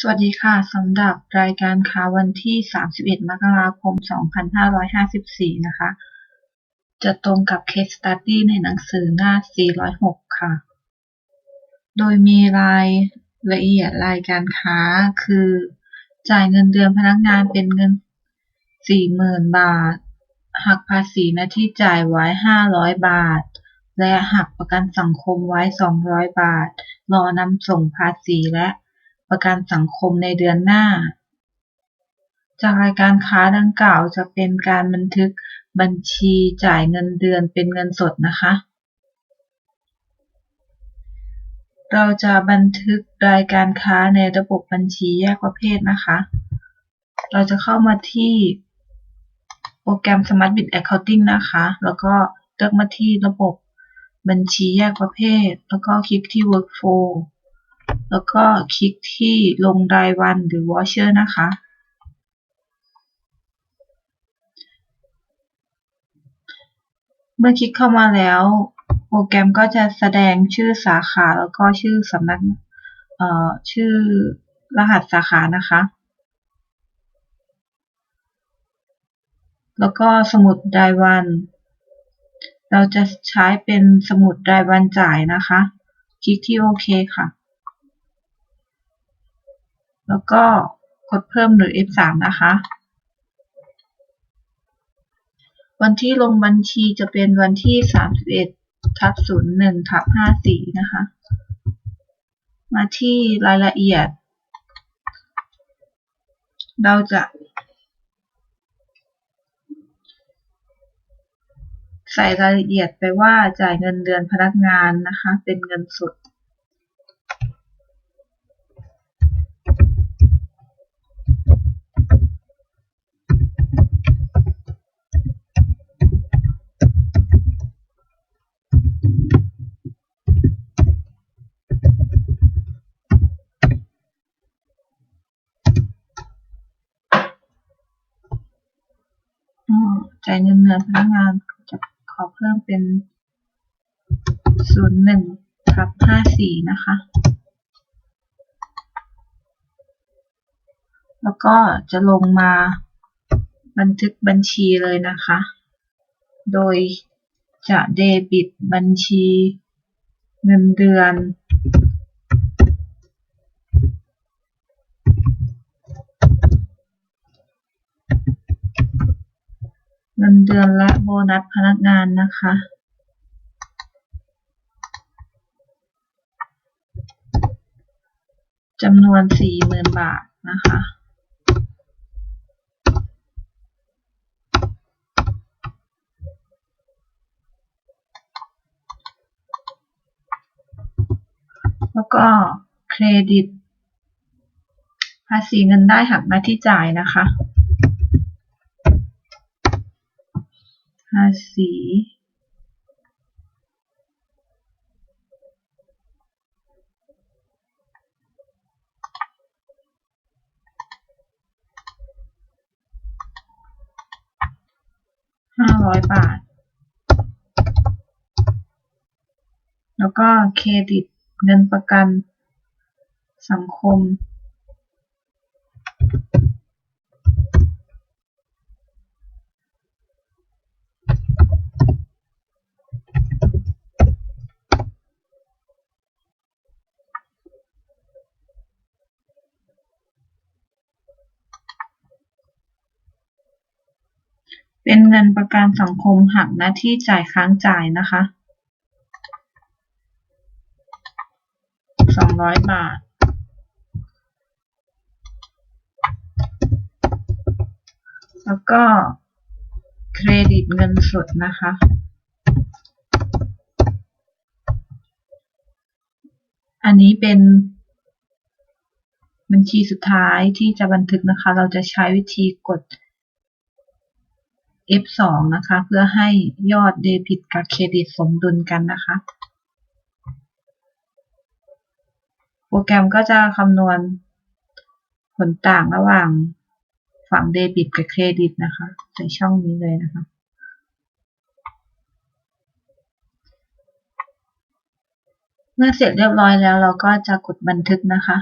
สวัสดีค่ะ สำหรับรายการค้าวันที่ 31 มกราคม 2554 นะคะ จะตรงกับ Case Study ในหนังสือหน้า 406 ค่ะ โดยมีรายละเอียดรายการค้าคือ จ่ายเงินเดือนพนักงานเป็นเงิน 40,000 บาท หักภาษีหน้าที่จ่ายไว้ 500 บาท และหักประกันสังคมไว้ 200 บาท รอนำส่งภาษีและ ประกันสังคมในเดือนหน้า จากรายการค้าดังกล่าวจะเป็นการบันทึกบัญชีจ่ายเงินเดือนเป็นเงินสดนะคะ เราจะบันทึกรายการค้าในระบบบัญชีแยกประเภทนะคะ เราจะเข้ามาที่โปรแกรม Smart Bit Accounting นะคะ แล้วก็เลือกมาที่ระบบบัญชีแยกประเภท แล้วก็คลิกที่ Workflow แล้วก็คลิกที่ลงรายวันหรือ Voucher นะคะ เมื่อคลิกเข้ามาแล้ว โปรแกรมก็จะแสดงชื่อสาขาแล้วก็ชื่อสำนักเอ่อชื่อรหัสสาขานะคะ แล้วก็สมุดรายวัน เราจะใช้เป็นสมุดรายวันจ่ายนะคะ คลิกที่โอเคค่ะ แล้วก็กดเพิ่มหรือ F3 นะคะ วันที่ลงบัญชีจะเป็นวันที่ 31ทับ01ทับ54 นะคะ มาที่รายละเอียด เราจะใส่รายละเอียดไปว่าจ่ายเงินเดือนพนักงานนะคะ เป็นเงินสด จ่ายเงินเดือนพนักงานจะขอเพิ่มเป็น01ทับ54นะคะ แล้วก็จะลงมาบันทึกบัญชีเลยนะคะ โดยจะเดบิตบัญชีเงินเดือน งินเดือนและโบนัสพนักงานนะคะ จำนวน40,000บาทนะคะแล้วก็เครดิต ภาษีเงินได้หักหน้าที่จ่ายนะคะ ภาษีห้าร้อยบาท แล้วก็เครดิตเงินประกันสังคม เป็นเงินประกันสังคมหักหน้าที่จ่ายค้างจ่ายนะคะสองร้อยบาท แล้วก็เครดิตเงินสดนะคะ อันนี้เป็นบัญชีสุดท้ายที่จะบันทึกนะคะ เราจะใช้วิธีกด F2 นะคะ เพื่อให้ยอดเดบิตกับเครดิตสมดุลกันนะคะ โปรแกรมก็จะคำนวณผลต่างระหว่างฝั่งเดบิตกับเครดิตนะคะใส่ช่องนี้เลยนะคะเมื่อเสร็จเรียบร้อยแล้วเราก็จะกดบันทึกนะคะ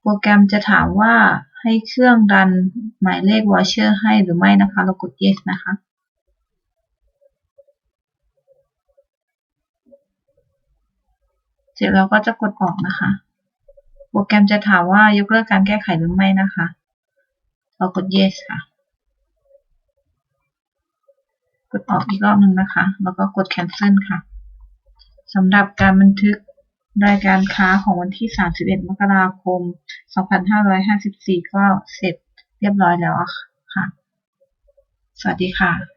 โปรแกรมจะถามว่า ให้เครื่องดันหมายเลข voucher ให้หรือไม่นะคะ เรากด yes นะคะเสร็จแล้วก็จะกดออกนะคะ โปรแกรมจะถามว่ายกเลิกการแก้ไขหรือไม่นะคะ เรากด yes ค่ะ กดออกอีกรอบหนึ่งนะคะ แล้วก็กด cancel ค่ะสำหรับการบันทึก รายการค้าของวันที่ 31 มกราคม 2554 ก็เสร็จเรียบร้อยแล้วค่ะ สวัสดีค่ะ